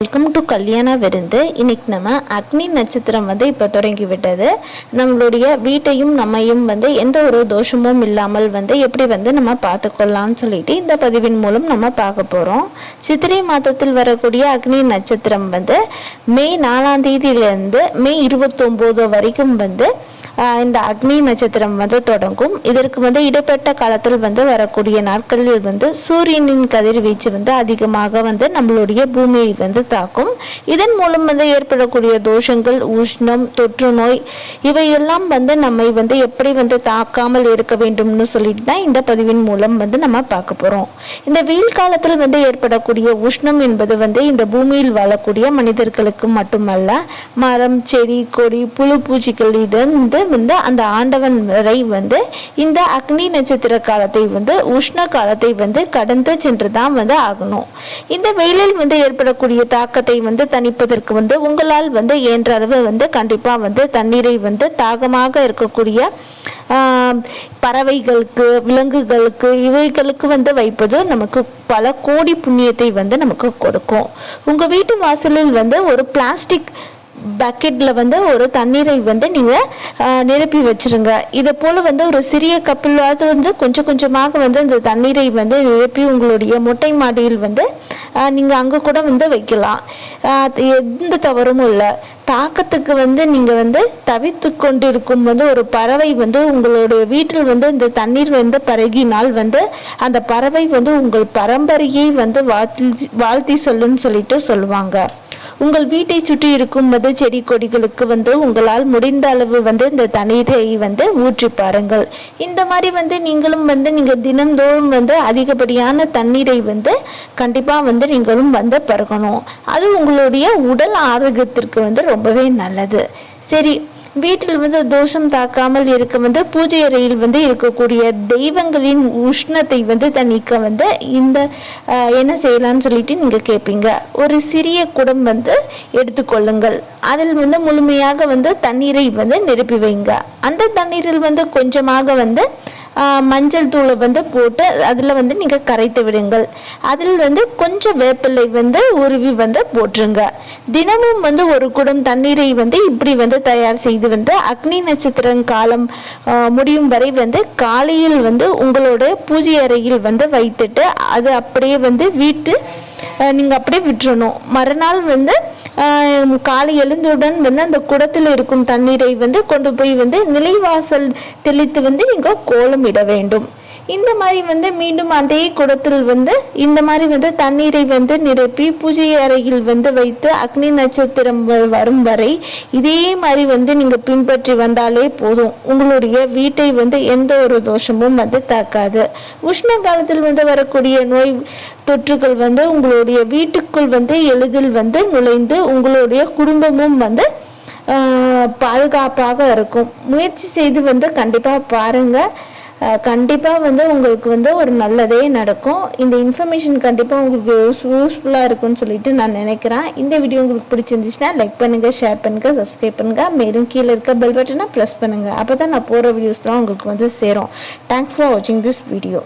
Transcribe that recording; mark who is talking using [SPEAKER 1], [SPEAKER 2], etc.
[SPEAKER 1] Welcome to கல்யாண விருந்து இன்னைக்கு நம்ம அக்னி நட்சத்திரம் வந்து இப்போ தொடங்கி விட்டது நம்மளுடைய வீட்டையும் நம்மையும் வந்து எந்த ஒரு தோஷமும் இல்லாமல் வந்து எப்படி வந்து நம்ம பார்த்துக்கொள்ளலாம்னு சொல்லிட்டு இந்த பதிவின் மூலம் நம்ம பார்க்க போகிறோம் சித்திரை மாதத்தில் வரக்கூடிய அக்னி நட்சத்திரம் வந்து மே நாலாம் தேதியிலேருந்து மே இருபத்தொம்போது வரைக்கும் வந்து இந்த அக்னி நட்சத்திரம் வந்து தொடங்கும். இதற்கு வந்து இடைப்பட்ட காலத்தில் வந்து வரக்கூடிய நாட்களில் வந்து சூரியனின் கதிர்வீச்சு வந்து அதிகமாக வந்து நம்மளுடைய பூமியை வந்து தாக்கும். இதன் மூலம் வந்து ஏற்படக்கூடிய தோஷங்கள் உஷ்ணம் தொற்று நோய் இவையெல்லாம் வந்து நம்மை வந்து எப்படி வந்து தாக்காமல் இருக்க வேண்டும்னு சொல்லிட்டு தான் இந்த பதிவின் மூலம் வந்து நம்ம பார்க்க போகிறோம் இந்த வெயில் காலத்தில் வந்து ஏற்படக்கூடிய உஷ்ணம் என்பது வந்து இந்த பூமியில் வாழக்கூடிய மனிதர்களுக்கு மட்டுமல்ல மரம் செடி கொடி புழு பூச்சிகளிடம் வந்து அந்த ஆண்டவன் வரை வந்து இந்த அக்னி நட்சத்திர காலத்தை வந்து உஷ்ண காலத்தை வந்து கடந்து சென்று தான் வந்து ஆகணும். இந்த வெயிலில் வந்து ஏற்படக்கூடிய தாக்கத்தை வந்து தணிப்பதற்கு வந்து உங்களால் வந்து இயன்ற அளவு வந்து கண்டிப்பா வந்து தண்ணீரை வந்து தாகமாக இருக்கக்கூடிய ஆஹ், பறவைகளுக்கு விலங்குகளுக்கு இவைகளுக்கு வந்து வைப்பது நமக்கு பல கோடி புண்ணியத்தை வந்து நமக்கு கொடுக்கும். உங்க வீட்டு வாசலில் வந்து ஒரு பிளாஸ்டிக் பக்கெட்டில் வந்து ஒரு தண்ணீரை வந்து நீங்கள் நிரப்பி வச்சுருங்க. இதை போல் வந்து ஒரு சிறிய கப்பிலாவது வந்து கொஞ்சம் கொஞ்சமாக வந்து அந்த தண்ணீரை வந்து நிரப்பி உங்களுடைய மொட்டை மாடியில் வந்து நீங்கள் அங்கே கூட வந்து வைக்கலாம். எந்த தவறும் இல்லை. தாக்கத்துக்கு வந்து நீங்கள் வந்து தவித்து கொண்டிருக்கும் வந்து ஒரு பறவை வந்து உங்களுடைய வீட்டில் வந்து இந்த தண்ணீர் வந்து பருகினால் வந்து அந்த பறவை வந்து உங்கள் பரம்பரையை வந்து வாழ்த்தி வாழ்த்தி சொல்லுன்னு சொல்லிட்டு சொல்லுவாங்க. உங்கள் வீட்டை சுற்றி இருக்கும் வந்து செடி கொடிகளுக்கு வந்து உங்களால் முடிந்த அளவு வந்து இந்த தண்ணீரை வந்து ஊற்றி பாருங்கள். இந்த மாதிரி வந்து நீங்களும் வந்து நீங்கள் தினந்தோறும் வந்து அதிகப்படியான தண்ணீரை வந்து கண்டிப்பாக வந்து நீங்களும் வந்து பருகணும். அது உங்களுடைய உடல் ஆரோக்கியத்திற்கு வந்து ரொம்பவே நல்லது. சரி வீட்டில் வந்து தோஷம் தாக்காமல் இருக்க வந்து பூஜை அறையில் வந்து இருக்கக்கூடிய தெய்வங்களின் உஷ்ணத்தை வந்து தணிக்க வந்து இந்த என்ன செய்யலாம்னு சொல்லிட்டு நீங்கள் கேட்பீங்க ஒரு சிறிய குடம் வந்து எடுத்துக்கொள்ளுங்கள். அதில் வந்து முழுமையாக வந்து தண்ணீரை வந்து நிரப்பி வைங்க. அந்த தண்ணீரில் வந்து கொஞ்சமாக வந்து மஞ்சள் தூளை வந்து போட்டு அதில் வந்து நீங்கள் கரைத்து விடுங்கள். அதில் வந்து கொஞ்சம் வேப்பிலை வந்து உருவி வந்து போட்டுருங்க தினமும் வந்து ஒரு குடம் தண்ணீரை வந்து இப்படி வந்து தயார் செய்து வந்து அக்னி நட்சத்திரம் காலம் முடியும் வரை வந்து காலையில் வந்து உங்களோட பூஜை அறையில் வந்து வைத்துட்டு அது அப்படியே வந்து வீட்டு நீங்கள் அப்படியே விட்டுறணும். மறுநாள் வந்து காலை எழுந்தவுடன் வந்து அந்த குடத்தில் இருக்கும் தண்ணீரை வந்து கொண்டு போய் வந்து நிலைவாசல் தெளித்து வந்து இங்கே கோலம் இட வேண்டும். இந்த மாதிரி வந்து மீண்டும் அதே குடத்தில் வந்து இந்த மாதிரி வந்து தண்ணீரை வந்து நிரப்பி பூஜை அறையில் வந்து வைத்து அக்னி நட்சத்திரம் வரும் வரை இதே மாதிரி வந்து நீங்கள் பின்பற்றி வந்தாலே போதும். உங்களுடைய வீட்டை வந்து எந்த ஒரு தோஷமும் வந்து தாக்காது. உஷ்ண காலத்தில் வந்து வரக்கூடிய நோய் தொற்றுகள் வந்து உங்களுடைய வீட்டுக்குள் வந்து எளிதில் வந்து நுழைந்து உங்களுடைய குடும்பமும் வந்து ஆஹ், பாதுகாப்பாக இருக்கும். முயற்சி செய்து வந்து கண்டிப்பாக பாருங்கள் கண்டிப்பாக வந்து உங்களுக்கு வந்து ஒரு நல்லதே நடக்கும். இந்த இன்ஃபர்மேஷன் கண்டிப்பாக உங்களுக்கு யூஸ் யூஸ்ஃபுல்லாக இருக்கும்னு சொல்லிட்டு நான் நினைக்கிறேன். இந்த வீடியோ உங்களுக்கு பிடிச்சிருந்துச்சுன்னா லைக் பண்ணுங்கள் ஷேர் பண்ணுங்கள் சப்ஸ்கிரைப் பண்ணுங்கள் மேலும் கீழே இருக்க பெல் பட்டனை ப்ரெஸ் பண்ணுங்கள் அப்போ தான் நான் போகிற வீடியோஸ்லாம் உங்களுக்கு வந்து சேரும். தேங்க்ஸ் ஃபார் வாட்சிங் திஸ் வீடியோ